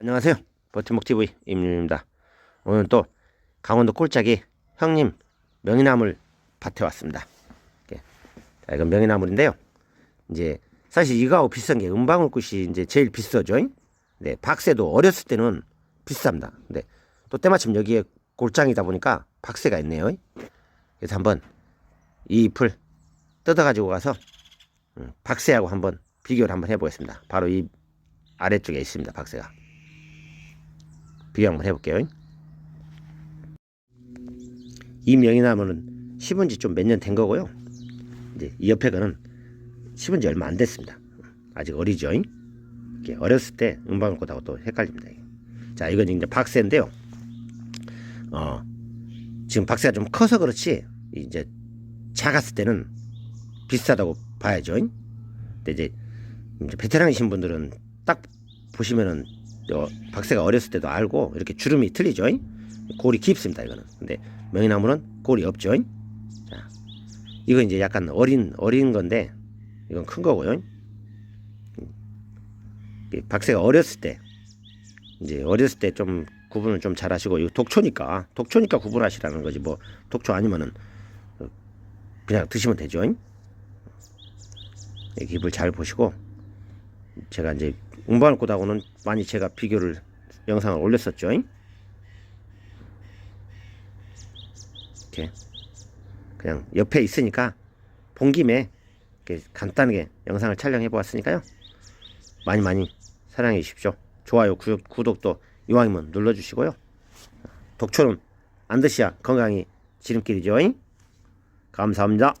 안녕하세요. 버티목TV 임윤입니다. 오늘 또 강원도 꼴짝이 형님 명이나물 밭에 왔습니다. 이렇게. 자, 이건 명이나물인데요. 이제 사실 이거하고 비싼 게 은방울꽃이 이제 제일 비싸죠. 네, 박새도 어렸을 때는 비쌉니다. 근데 또 때마침 여기에 골장이다 보니까 박새가 있네요. 그래서 한번 이 잎을 뜯어가지고 가서 음, 박새하고 한번 비교를 한번 해보겠습니다. 바로 이 아래쪽에 있습니다. 박새가. 비교 한번 해볼게요. 이 명이나무는 심은 지 좀 몇 년 된 거고요. 이제 이 옆에 거는 심은 지 얼마 안 됐습니다. 아직 어리죠. 이게 어렸을 때 은방울꽃하고 또 헷갈립니다. 자, 이건 이제 박새인데요. 어, 지금 박새가 좀 커서 그렇지 이제 작았을 때는 비싸다고 봐야죠. 근데 이제, 베테랑이신 분들은 딱 보시면은 저 박새가 어렸을 때도 알고 이렇게 주름이 틀리죠. 골이 깊습니다. 이거는. 근데 명이나무는 골이 없죠. 자, 이거 이제 약간 어린 어린 건데 이건 큰 거고요. 이 박새가 어렸을 때 이제 어렸을 때 좀 구분을 좀 잘하시고 이거 독초니까 독초니까 구분하시라는 거지 뭐 독초 아니면은 그냥 드시면 되죠. 이 잎을 잘 보시고 제가 이제 운반꽃하고는 많이 제가 비교를 영상을 올렸었죠. 이렇게 그냥 옆에 있으니까 본 김에 이렇게 간단하게 영상을 촬영해 보았으니까요. 많이 많이 사랑해 주십시오. 좋아요, 구독, 구독도 이왕이면 눌러주시고요. 독초는 안 드셔야 건강이 지름길이죠. 감사합니다.